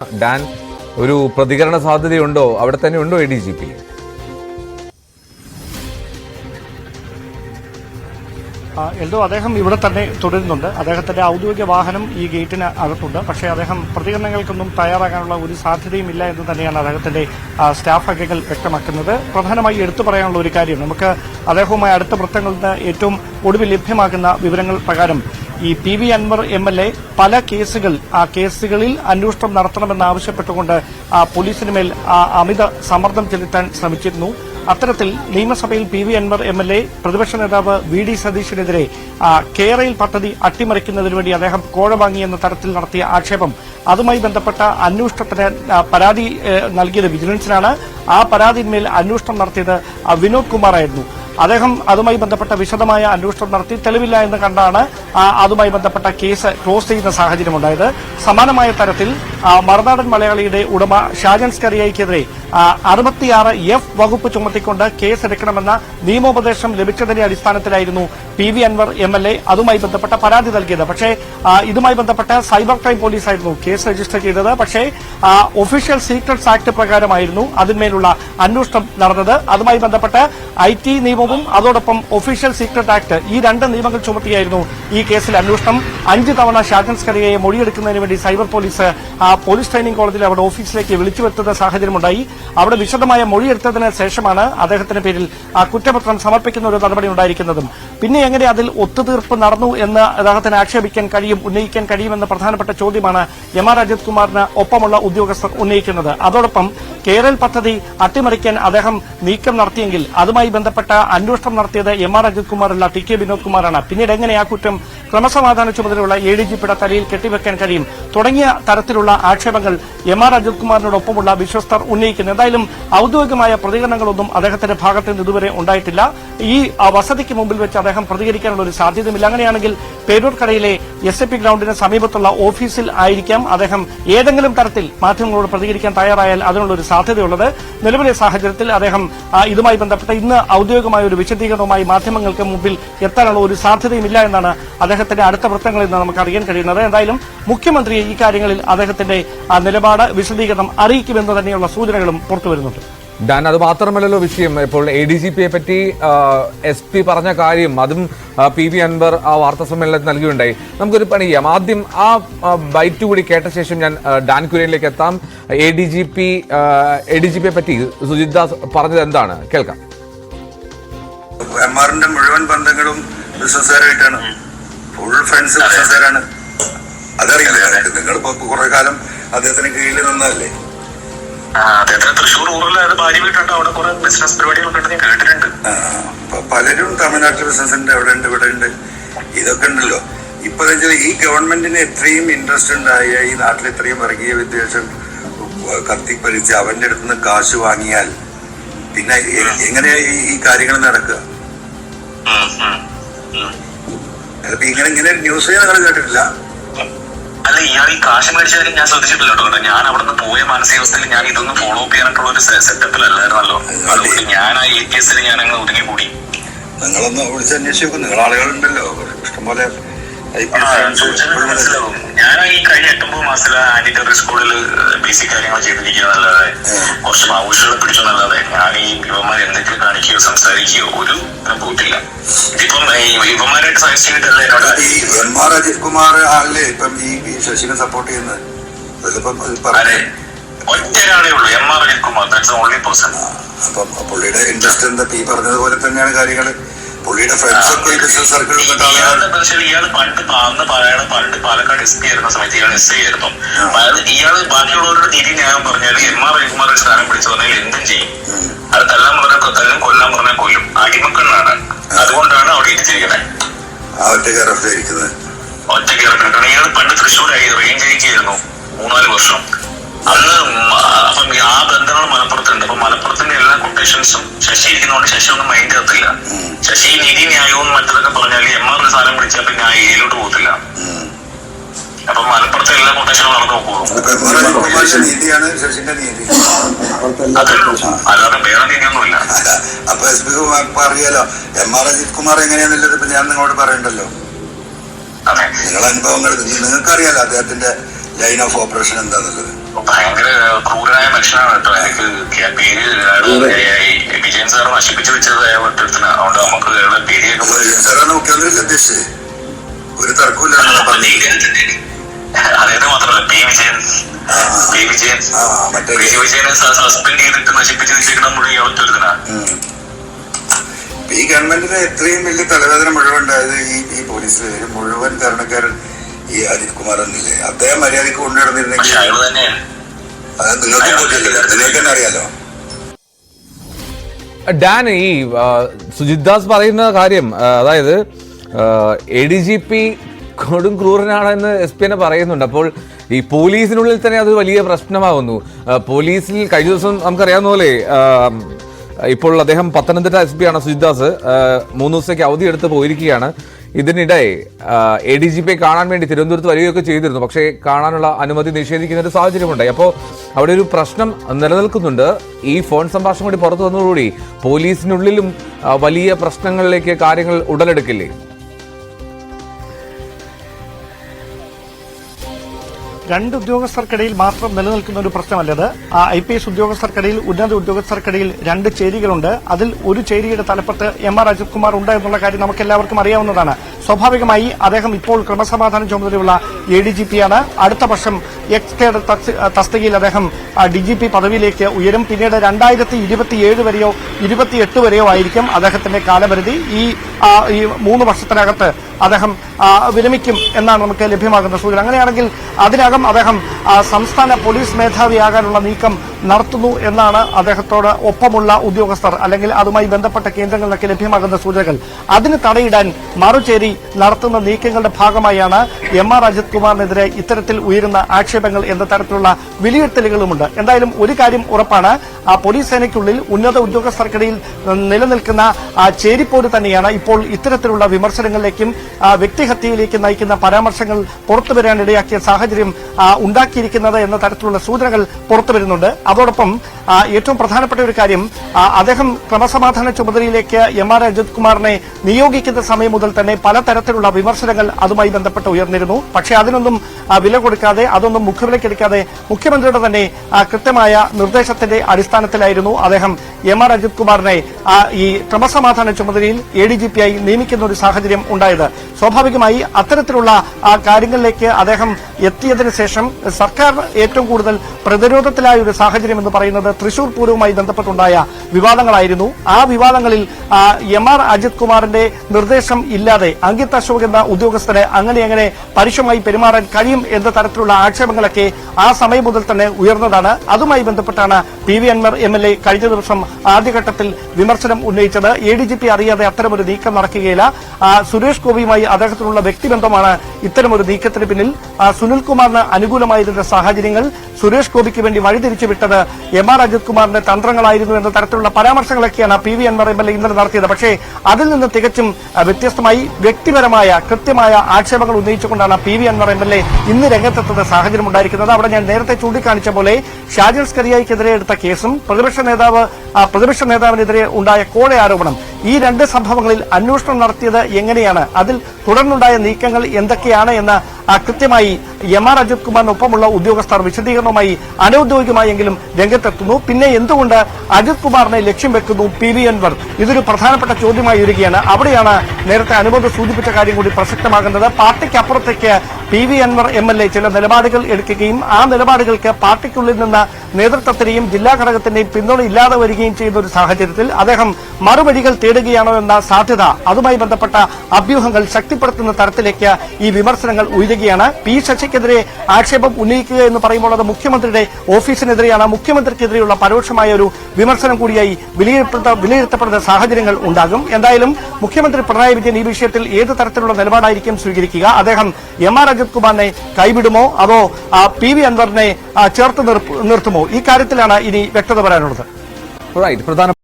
Dan ഒരു പ്രതികരണ സാധ്യതയുണ്ടോ? അവിടെ തന്നെ ഉണ്ടോ A D G P Eldho അദ്ദേഹം ഇവിടെ തന്നെ തുടരുന്നുണ്ട്. അദ്ദേഹത്തിന്റെ ഔദ്യോഗിക വാഹനം ഈ ഗേറ്റിന് അകത്തുണ്ട്. പക്ഷേ അദ്ദേഹം പ്രതികരണങ്ങൾക്കൊന്നും തയ്യാറാകാനുള്ള ഒരു സാധ്യതയും ഇല്ല എന്ന് തന്നെയാണ് അദ്ദേഹത്തിന്റെ സ്റ്റാഫ് അംഗങ്ങൾ വ്യക്തമാക്കുന്നത്. പ്രധാനമായി എടുത്തു പറയാനുള്ള ഒരു കാര്യം നമുക്ക് അദ്ദേഹവുമായി അടുത്ത വൃത്തങ്ങളിൽ ഏറ്റവും ഒടുവിൽ ലഭ്യമാക്കുന്ന വിവരങ്ങൾ പ്രകാരം ഈ P V Anvar M L A പല കേസുകൾ ആ കേസുകളിൽ അന്വേഷണം നടത്തണമെന്ന് ആവശ്യപ്പെട്ടുകൊണ്ട് ആ, അമിത സമ്മർദ്ദം ചെലുത്താൻ ശ്രമിച്ചിരുന്നു. അത്തരത്തിൽ നിയമസഭയിൽ P V Anvar M L A പ്രതിപക്ഷ നേതാവ് വി ഡി സതീഷിനെതിരെ കേരയിൽ പദ്ധതി അട്ടിമറിക്കുന്നതിനു വേണ്ടി അദ്ദേഹം കോഴ വാങ്ങിയെന്ന തരത്തിൽ നടത്തിയ ആക്ഷേപം. അതുമായി ബന്ധപ്പെട്ട അന്വേഷണത്തിന് പരാതി നൽകിയത് വിജിലൻസിനാണ്. ആ പരാതിന്മേൽ അന്വേഷണം നടത്തിയത് വിനോദ് കുമാർ ആയിരുന്നു അദ്ദേഹം അതുമായി ബന്ധപ്പെട്ട വിശദമായ അന്വേഷണം നടത്തി തെളിവില്ല എന്ന് കണ്ടാണ് അതുമായി ബന്ധപ്പെട്ട കേസ് ക്ലോസ് ചെയ്യുന്ന സാഹചര്യമുണ്ടായത് സമാനമായ തരത്തിൽ മറുനാടൻ മലയാളിയുടെ ഉടമ ഷാജൻ സ്കറിയയ്ക്കെതിരെ അറുപത്തിയാറ് എഫ് വകുപ്പ് ചുമത്തിക്കൊണ്ട് കേസെടുക്കണമെന്ന നിയമോപദേശം ലഭിച്ചതിന്റെ അടിസ്ഥാനത്തിലായിരുന്നു P V Anvar M L A അതുമായി ബന്ധപ്പെട്ട പരാതി നൽകിയത്. പക്ഷേ ഇതുമായി ബന്ധപ്പെട്ട സൈബർ ക്രൈം പോലീസായിരുന്നു കേസ് രജിസ്റ്റർ ചെയ്തത്. പക്ഷേ ഒഫീഷ്യൽ സീക്രട്സ് ആക്ട് പ്രകാരമായിരുന്നു അതിന്മേലുള്ള അന്വേഷണം നടന്നത്. അതുമായി ബന്ധപ്പെട്ട് ഐ ടി നിയമവും അതോടൊപ്പം ഒഫീഷ്യൽ സീക്രട്ട് ആക്ട് ഈ രണ്ട് നിയമങ്ങൾ ചുമത്തിയായിരുന്നു. ഈ കേസിൽ അന്വേഷണം അഞ്ച് തവണ ഷാജൻ സ്കറിയയെ മൊഴിയെടുക്കുന്നതിന് വേണ്ടി സൈബർ പോലീസ് ആ, പോലീസ് ട്രെയിനിംഗ് കോളേജിൽ അവിടെ ഓഫീസിലേക്ക് വിളിച്ചു വരുത്തുന്ന സാഹചര്യമുണ്ടായി. അവിടെ വിശദമായ മൊഴിയെടുത്തതിന് ശേഷമാണ് അദ്ദേഹത്തിന്റെ പേരിൽ കുറ്റപത്രം സമർപ്പിക്കുന്ന ഒരു നടപടി ഉണ്ടായിരിക്കുന്നതും. പിന്നെ എങ്ങനെ അതിൽ ഒത്തുതീർപ്പ് നടന്നു എന്ന് അദ്ദേഹത്തിന് ആക്ഷേപിക്കാൻ കഴിയും ഉന്നയിക്കാൻ കഴിയുമെന്ന പ്രധാനപ്പെട്ട ചോദ്യമാണ് എം ആർ അജിത് കുമാറിന് ഒപ്പമുള്ള ഉദ്യോഗസ്ഥർ ഉന്നയിക്കുന്നത്. അതോടൊപ്പം കേരൾ പദ്ധതി അട്ടിമറിക്കാൻ അദ്ദേഹം നീക്കം നടത്തിയെങ്കിൽ അതുമായി ബന്ധപ്പെട്ട അന്വേഷണം നടത്തിയത് എം ആർ അജിത് കുമാറല്ല ടി കെ വിനോദ് കുമാറാണ്. പിന്നീട് എങ്ങനെ ആ കുറ്റം ക്രമസമാധാന ചുമതലയുള്ള എ ഡി ജി പിട തലയിൽ കെട്ടിവെക്കാൻ കഴിയും. തുടങ്ങിയ തരത്തിലുള്ള ആക്ഷേപങ്ങൾ എം ആർ അജിത് കുമാറിനോടൊപ്പമുള്ള വിശ്വസ്തർ ഉന്നയിക്കുന്നു. എന്തായാലും ഔദ്യോഗികമായ പ്രതികരണങ്ങളൊന്നും അദ്ദേഹത്തിന്റെ ഭാഗത്ത് നിന്ന് ഇതുവരെ ഉണ്ടായിട്ടില്ല. ഈ വസതിക്ക് മുമ്പിൽ വെച്ച് അദ്ദേഹം പ്രതികരിക്കാനുള്ള ഒരു സാധ്യതയുമില്ല. അങ്ങനെയാണെങ്കിൽ പേരൂർക്കടയിലെ എസ് എ പി ഗ്രൌണ്ടിന് സമീപത്തുള്ള ഓഫീസിൽ ആയിരിക്കാം അദ്ദേഹം ഏതെങ്കിലും തരത്തിൽ മാധ്യമങ്ങളോട് പ്രതികരിക്കാൻ തയ്യാറായാൽ അതിനുള്ള ഒരു സാധ്യതയുള്ളത്. നിലവിലെ സാഹചര്യത്തിൽ അദ്ദേഹം ഇതുമായി ബന്ധപ്പെട്ട് ഇന്ന് ഔദ്യോഗികമായ ഒരു വിശദീകരണവുമായി മാധ്യമങ്ങൾക്ക് മുമ്പിൽ എത്താനുള്ള ഒരു സാധ്യതയുമില്ല എന്നാണ് അദ്ദേഹത്തിന്റെ അടുത്ത വൃത്തങ്ങളിൽ നിന്ന് നമുക്ക് അറിയാൻ കഴിയുന്നത്. എന്തായാലും മുഖ്യമന്ത്രി ഈ കാര്യങ്ങളിൽ അദ്ദേഹത്തിന്റെ നിലപാട് വിശദീകരണം അറിയിക്കുമെന്ന് തന്നെയുള്ള സൂചനകളും പുറത്തുവരുന്നുണ്ട് ഡാൻ അത് മാത്രമല്ലല്ലോ വിഷയം. ഇപ്പോൾ എ ഡി ജി പിയെ പറ്റി എസ് പി പറഞ്ഞ കാര്യം അതും പി വി അൻവർ ആ വാർത്താ സമ്മേളനത്തിൽ നൽകിയുണ്ടായി. നമുക്കൊരു പണി ചെയ്യാം. ആദ്യം ആ ആ, ബൈറ്റ് കൂടി കേട്ട ശേഷം ഞാൻ ഡാൻ കുര്യനിലേക്ക് എത്താം. A D G P A D G പിയെ പറ്റി സുജിത് ദാസ് പറഞ്ഞത് എന്താണ്? കേൾക്കാം. എം ആറിന്റെ മുഴുവൻ ബന്ധങ്ങളും ബിസിനസ്സുകാരായിട്ടാണ് ഫുൾ ഫ്രണ്ട്സ് ബിസിനസ്സുകാരാണ് അതറിയില്ല. നിങ്ങളിപ്പോ കുറെ കാലം അദ്ദേഹത്തിന് കീഴിൽ നിന്നല്ലേ അദ്ദേഹത്തിന് തൃശ്ശൂർ ഊറിൽ ഭാര്യ വീട്ടുണ്ട് അവിടെ കുറെ ബിസിനസ് പരിപാടികളൊക്കെ ഉണ്ട് ഞാൻ കേട്ടിട്ടുണ്ട്. പലരും തമിഴ്നാട്ടിൽ ബിസിനസ് ഉണ്ട് അവിടെ ഉണ്ട് ഇവിടെ ഉണ്ട്. ഇതൊക്കെ ഉണ്ടല്ലോ. ഇപ്പൊ ഈ ഗവൺമെന്റിന് എത്രയും ഇൻട്രസ്റ്റ് ഉണ്ടായ ഈ നാട്ടിൽ ഇത്രയും വർഗീയ വിദ്വേഷം കത്തിപ്പരിച്ച് അവന്റെ അടുത്ത് നിന്ന് കാശ് വാങ്ങിയാൽ പിന്നെ എങ്ങനെയാ ഈ- കാര്യങ്ങൾ നടക്കുക? ഇങ്ങനെ ഇങ്ങനെ ന്യൂസ് നിങ്ങൾ കേട്ടിട്ടില്ല. അല്ല ഇയാൾ ഈ കാശ് മേടിച്ച കാര്യം ഞാൻ ശ്രദ്ധിച്ചിട്ടില്ല കേട്ടോ. ഞാൻ അവിടെ നിന്ന് പോയ മാനസികാവസ്ഥയിൽ ഞാൻ ഇതൊന്നും ഫോളോ അപ്പ് ചെയ്യാനായിട്ടുള്ള ഒരു സെറ്റപ്പിലല്ലായിരുന്നല്ലോ അതുകൊണ്ട് ഞാൻ ആ എ കേസിൽ ഞാൻ അങ്ങ് ഒതുങ്ങി കൂടി നിങ്ങളൊന്ന് വിളിച്ച് അന്വേഷിച്ചു നോക്കും നിങ്ങൾ ആളുകളുണ്ടല്ലോ. ഇഷ്ടംപോലെ ഞാൻ ഈ കഴിഞ്ഞ എട്ടൊമ്പത് മാസത്തിൽ ആന്റി ടെററിസ്റ്റ് സ്കൂളിൽ ബേസിക് കാര്യങ്ങൾ ചെയ്തിരിക്കുന്നതല്ലാതെ കുറച്ച് ആവശ്യങ്ങൾ പിടിച്ചെന്നല്ലാതെ ഞാൻ ഈ ഇവന്മാർ എന്തൊക്കെ കാണിക്കുകയോ സംസാരിക്കുകയോ ഒരു പോയിട്ടില്ല ഇതിപ്പം ഈ ഇവന്മാരായിട്ട് സജസ്റ്റ് ചെയ്തിട്ടല്ലേ എന്നോട് ഈ എം ആർ അജിത് കുമാർ ആളല്ലേ? ഇപ്പം ഈ ശശിനെ സപ്പോർട്ട് ചെയ്യുന്നത്. അതിലിപ്പം അപ്പം പുള്ളിയുടെ ഇൻട്രസ്റ്റ് എന്താ? ഈ പറഞ്ഞതുപോലെ തന്നെയാണ് കാര്യങ്ങൾ. പുള്ളിയുടെ ഫ്രണ്ട്സ് ഒക്കെ ബിസിനസ് സർക്കിളിൽ വെച്ചാൽ ഇയാൾ പണ്ട് അന്ന് അയാൾ പണ്ട് പാലക്കാട് എസ് പി ആയിരുന്ന സമയത്ത് ഇയാൾ എസ് ഐ ആയിരുന്നു. അതായത് ഇയാൾ ബാക്കിയുള്ളവരുടെ രീതി ന്യായം പറഞ്ഞാൽ എം ആർ രവികുമാർ സ്ഥാനം പിടിച്ചു പറഞ്ഞാൽ എന്തും ചെയ്യും. അത് തല്ലാൻ പറഞ്ഞാൽ തല്ലും കൊല്ലാൻ പറഞ്ഞാൽ കൊല്ലും. അടിമക്കണ്ണാണ് അതുകൊണ്ടാണ് അവിടെ ഇരിച്ചിരിക്കുന്നത് ആ ഒറ്റ കയറഫിൽ ഇരിക്കുന്നത് ഒറ്റയ്ക്ക് ഇറക്കണം ഇയാൾ പണ്ട് തൃശ്ശൂരായി റേഞ്ച് ആയിരുന്നു മൂന്നാൽ വർഷം. അന്ന് അപ്പം ആ ബന്ധങ്ങൾ മലപ്പുറത്തുണ്ട്. അപ്പൊ മലപ്പുറത്തിന്റെ എല്ലാ കൊട്ടേഷൻസും ശശി ഇരിക്കുന്നതുകൊണ്ട് ശശി ഒന്നും മൈൻഡ് ചെയ്യത്തില്ല ശശി നീതി ന്യായവും മറ്റതൊക്കെ പറഞ്ഞാൽ എം ആർ സാധനം പിടിച്ചാൽ പിന്നെ ആ ഏരിയയിലോട്ട് പോകത്തില്ല. അപ്പൊ മലപ്പുറത്തെ എല്ലാ കൊട്ടേഷനും നടന്നു പോകും. അപ്പൊ എം ആർ അജിത് നീതിയാണ് ശശിന്റെ നീതി അല്ലാതെ വേറെ നീതിയൊന്നുമില്ല അല്ല, അപ്പൊ എസ് പി അറിയാലോ എം ആർ അജിത് കുമാർ എങ്ങനെയാന്നുള്ളത് ഇപ്പൊ ഞാൻ നിങ്ങളോട് പറയണ്ടല്ലോ. അതെ. നിങ്ങളെ അനുഭവങ്ങൾ നിങ്ങൾക്ക് അറിയാലോ അദ്ദേഹത്തിന്റെ ലൈൻ ഓഫ് ഓപ്പറേഷൻ എന്താന്നുള്ളത്. ഭയങ്കര ക്രൂരനായ മനുഷ്യനാണ് കേട്ടോ. എനിക്ക് പേര് വിജയൻ സാർ നശിപ്പിച്ചു വെച്ചതായ ഒറ്റത്തിന് അതുകൊണ്ട് നമുക്ക് പേര് മുഖ്യമന്ത്രിക്ക് ഉദ്ദേശിച്ചത് ഒരു തർക്കമില്ല അതേത് മാത്രമല്ല P. Vijayan. P. Vijayan. P. വിജയനെ സസ്പെൻഡ് ചെയ്തിട്ട് നശിപ്പിച്ച് മുഴുവൻ ഇയാൾ ഈ ഗവൺമെന്റിന് എത്രയും വലിയ തലവേദന മുഴുവൻ ഉണ്ടായത് ഈ ഈ പോലീസ് മുഴുവൻ കാരണക്കാരൻ ഈ അജിത് കുമാർ എന്നില്ലേ അദ്ദേഹം മര്യാദയ്ക്ക് പക്ഷെ കൊണ്ടുനടന്നിരുന്നെങ്കിൽ അയാൾ തന്നെയാണ് അത് നിങ്ങൾക്ക് നിങ്ങൾക്ക് തന്നെ അറിയാലോ? ഡാൻ ഈ സുജിത് ദാസ് പറയുന്ന കാര്യം അതായത് എ ഡി ജി പി കൊടും ക്രൂരനാണെന്ന് എസ് പി തന്നെ പറയുന്നുണ്ട്. അപ്പോൾ ഈ പോലീസിനുള്ളിൽ തന്നെ അത് വലിയ പ്രശ്നമാകുന്നു പോലീസിൽ കഴിഞ്ഞ ദിവസം നമുക്കറിയാവുന്ന പോലെ ഇപ്പോൾ അദ്ദേഹം പത്തനംതിട്ട എസ് പി ആണ് സുജിദാസ് മൂന്ന് ദിവസത്തേക്ക് അവധി എടുത്ത് പോയിരിക്കുകയാണ്. ഇതിനിടെ എ ഡി ജി പിയെ കാണാൻ വേണ്ടി തിരുവനന്തപുരത്ത് വരികയൊക്കെ ചെയ്തിരുന്നു. പക്ഷേ കാണാനുള്ള അനുമതി നിഷേധിക്കുന്ന ഒരു സാഹചര്യമുണ്ടായി അപ്പോൾ അവിടെ ഒരു പ്രശ്നം നിലനിൽക്കുന്നുണ്ട്. ഈ ഫോൺ സംഭാഷണം കൂടി പുറത്തു വന്നതോടുകൂടി പോലീസിനുള്ളിലും വലിയ പ്രശ്നങ്ങളിലേക്ക് കാര്യങ്ങൾ ഉടലെടുക്കില്ലേ? രണ്ട് ഉദ്യോഗസ്ഥർക്കിടയിൽ മാത്രം നിലനിൽക്കുന്ന ഒരു പ്രശ്നമല്ലത് ഐ പി എസ് ഉദ്യോഗസ്ഥർക്കിടയിൽ ഉന്നത ഉദ്യോഗസ്ഥർക്കിടയിൽ രണ്ട് ചേരികളുണ്ട്. അതിൽ ഒരു ചേരിയുടെ തലപ്പത്ത് എം ആർ അജിത് കുമാർ ഉണ്ട് എന്നുള്ള കാര്യം നമുക്ക് എല്ലാവർക്കും അറിയാവുന്നതാണ്. സ്വാഭാവികമായി അദ്ദേഹം ഇപ്പോൾ ക്രമസമാധാന ചുമതലയുള്ള എ ഡി ജി പിയാണ് അടുത്ത വർഷം എക്സ് കേഡർ തസ്തികയിൽ അദ്ദേഹം ഡി ജി പി പദവിയിലേക്ക് ഉയരും. പിന്നീട് രണ്ടായിരത്തി ഇരുപത്തിയേഴ് വരെയോ ഇരുപത്തിയെട്ട് വരെയോ ആയിരിക്കും അദ്ദേഹത്തിന്റെ കാലപരിധി. ഈ മൂന്ന് വർഷത്തിനകത്ത് അദ്ദേഹം വിരമിക്കും എന്നാണ് നമുക്ക് ലഭ്യമാകുന്ന സൂചന. അങ്ങനെയാണെങ്കിൽ അതിനകം അദ്ദേഹം സംസ്ഥാന പോലീസ് മേധാവിയാകാനുള്ള നീക്കം നടത്തുന്നു എന്നാണ് അദ്ദേഹത്തോട് ഒപ്പമുള്ള ഉദ്യോഗസ്ഥർ അല്ലെങ്കിൽ അതുമായി ബന്ധപ്പെട്ട കേന്ദ്രങ്ങളിലൊക്കെ ലഭ്യമാകുന്ന സൂചനകൾ. അതിന് തടയിടാൻ മറുചേരി നടത്തുന്ന നീക്കങ്ങളുടെ ഭാഗമായാണ് എം ആർ അജിത് കുമാറിനെതിരെ ഇത്തരത്തിൽ ഉയരുന്ന ആക്ഷേപങ്ങൾ എന്ന തരത്തിലുള്ള വിലയിരുത്തലുകളുമുണ്ട്. എന്തായാലും ഒരു കാര്യം ഉറപ്പാണ്. ആ പോലീസ് സേനയ്ക്കുള്ളിൽ ഉന്നത ഉദ്യോഗസ്ഥർക്കിടയിൽ നിലനിൽക്കുന്ന ആ ചേരിപ്പോര് തന്നെയാണ് ഇപ്പോൾ ഇത്തരത്തിലുള്ള വിമർശനങ്ങളിലേക്കും വ്യക്തിഹത്യയിലേക്കും നയിക്കുന്ന പരാമർശങ്ങൾ പുറത്തുവരാനിടയാക്കിയ സാഹചര്യം ഉണ്ടാക്കിയിരിക്കുന്നത് എന്ന തരത്തിലുള്ള സൂചനകൾ പുറത്തു വരുന്നുണ്ട് അതോടൊപ്പം ഏറ്റവും പ്രധാനപ്പെട്ട ഒരു കാര്യം അദ്ദേഹം ക്രമസമാധാന ചുമതലയിലേക്ക് എം ആർ അജിത് കുമാറിനെ നിയോഗിക്കുന്ന സമയം മുതൽ തന്നെ പലതരത്തിലുള്ള വിമർശനങ്ങൾ അതുമായി ബന്ധപ്പെട്ട് ഉയർന്നിരുന്നു. പക്ഷേ അതിനൊന്നും വില കൊടുക്കാതെ അതൊന്നും മുഖവിലക്കെടുക്കാതെ മുഖ്യമന്ത്രിയുടെ തന്നെ കൃത്യമായ നിർദ്ദേശത്തിന്റെ അടിസ്ഥാനത്തിലായിരുന്നു അദ്ദേഹം എം ആർ അജിത് കുമാറിനെ ഈ ക്രമസമാധാന ചുമതലയിൽ എ ഡി ജി പി ആയി നിയമിക്കുന്ന ഒരു സാഹചര്യം ഉണ്ടായത്. സ്വാഭാവികമായി അത്തരത്തിലുള്ള കാര്യങ്ങളിലേക്ക് അദ്ദേഹം എത്തിയതിനു ശേഷം സർക്കാർ ഏറ്റവും കൂടുതൽ പ്രതിരോധത്തിലായ ഒരു സാഹചര്യം എന്ന് പറയുന്നത് തൃശൂർ പൂരവുമായി ബന്ധപ്പെട്ടുണ്ടായ വിവാദങ്ങളായിരുന്നു. ആ വിവാദങ്ങളിൽ എം ആർ അജിത് കുമാറിന്റെ നിർദ്ദേശം ഇല്ലാതെ അങ്കിത് അശോക് എന്ന ഉദ്യോഗസ്ഥന് അങ്ങനെ അങ്ങനെ പരുഷമായി പെരുമാറാൻ കഴിയും എന്ന തരത്തിലുള്ള ആക്ഷേപങ്ങളൊക്കെ ആ സമയം മുതൽ തന്നെ ഉയർന്നതാണ്. അതുമായി ബന്ധപ്പെട്ടാണ് P V Anvar M L A കഴിഞ്ഞ ദിവസം ആദ്യഘട്ടത്തിൽ വിമർശനം ഉന്നയിച്ചത്. എ ഡി ജി പി അറിയാതെ അത്തരമൊരു നീക്കം നടക്കുകയില്ല. സുരേഷ് ഗോപിയുമായി അദ്ദേഹത്തിനുള്ള വ്യക്തിബന്ധമാണ് ഇത്തരമൊരു നീക്കത്തിന് പിന്നിൽ. സുനിൽകുമാറിന് അനുകൂലമായിരുന്ന സാഹചര്യങ്ങൾ സുരേഷ് ഗോപിക്ക് വേണ്ടി വഴിതിരിച്ചു വിട്ടത് എം ആർ അജിത് കുമാറിന്റെ തന്ത്രങ്ങളായിരുന്നു എന്ന തരത്തിലുള്ള പരാമർശങ്ങളൊക്കെയാണ് P V Anvar M L A ഇന്നലെ നടത്തിയത്. പക്ഷേ അതിൽ നിന്ന് തികച്ചും വ്യത്യസ്തമായി വ്യക്തിപരമായ കൃത്യമായ ആക്ഷേപങ്ങൾ ഉന്നയിച്ചുകൊണ്ടാണ് P V Anvar M L A ഇന്ന് രംഗത്തെത്തുന്ന സാഹചര്യം ഉണ്ടായിരിക്കുന്നത്. അവിടെ ഞാൻ നേരത്തെ ചൂണ്ടിക്കാണിച്ച പോലെ ഷാജിൽ സ്കരിയായിക്കെതിരെ എടുത്ത കേസും പ്രതിപക്ഷ നേതാവ് പ്രതിപക്ഷ നേതാവിനെതിരെ ഉണ്ടായ കോഴ ആരോപണം. ഈ രണ്ട് സംഭവങ്ങളിൽ അന്വേഷണം നടത്തിയത് എങ്ങനെയാണ്? അതിൽ തുടർന്നുണ്ടായ നീക്കങ്ങൾ എന്തൊക്കെയാണ് എന്ന് കൃത്യമായി എം ആർ അജിത് കുമാറിനൊപ്പമുള്ള ഉദ്യോഗസ്ഥർ വിശദീകരണവുമായി അനൌദ്യോഗികമായെങ്കിലും രംഗത്തെത്തുന്നു. പിന്നെ എന്തുകൊണ്ട് അജിത് കുമാറിനെ ലക്ഷ്യം വെക്കുന്നു പി വി അൻവർ? ഇതൊരു പ്രധാനപ്പെട്ട ചോദ്യമായി വരികയാണ് അവിടെയാണ് നേരത്തെ അനുബന്ധ സൂചിപ്പിച്ച കാര്യം കൂടി പ്രസക്തമാകുന്നത്. പാർട്ടിക്ക് അപ്പുറത്തേക്ക് P V Anvar M L A ചില നിലപാടുകൾ എടുക്കുകയും ആ നിലപാടുകൾക്ക് പാർട്ടിക്കുള്ളിൽ നിന്ന് നേതൃത്വത്തിന്റെയും ജില്ലാ ഘടകത്തിന്റെയും പിന്തുണ ഇല്ലാതെ വരികയും ചെയ്യുന്ന ഒരു സാഹചര്യത്തിൽ അദ്ദേഹം മറുപടികൾ തേടുകയാണോ എന്ന സാധ്യത അതുമായി ബന്ധപ്പെട്ട അഭ്യൂഹങ്ങൾ ശക്തിപ്പെടുത്തുന്ന തരത്തിലേക്ക് ഈ വിമർശനങ്ങൾ ഉയരുകയാണ്. പി ശശിക്കെതിരെ ആക്ഷേപം ഉന്നയിക്കുക എന്ന് പറയുമ്പോൾ അത് മുഖ്യമന്ത്രിയുടെ ഓഫീസിനെതിരെയാണ്. മുഖ്യമന്ത്രിക്കെതിരെയുള്ള പരോക്ഷമായ ഒരു വിമർശനം കൂടിയായി വിലയിരുത്ത വിലയിരുത്തപ്പെടുന്ന സാഹചര്യങ്ങൾ ഉണ്ടാകും. എന്തായാലും മുഖ്യമന്ത്രി പിണറായി വിജയൻ ഈ വിഷയത്തിൽ ഏത് തരത്തിലുള്ള നിലപാടായിരിക്കും സ്വീകരിക്കുക? അദ്ദേഹം എം ആർ അജിത് കുമാറിനെ കൈവിടുമോ? അതോ പി വി അൻവറിനെ ചേർത്ത് നിർത്തുമോ? ഈ കാര്യത്തിലാണ് ഇനി വ്യക്തത വരാനുള്ളത്.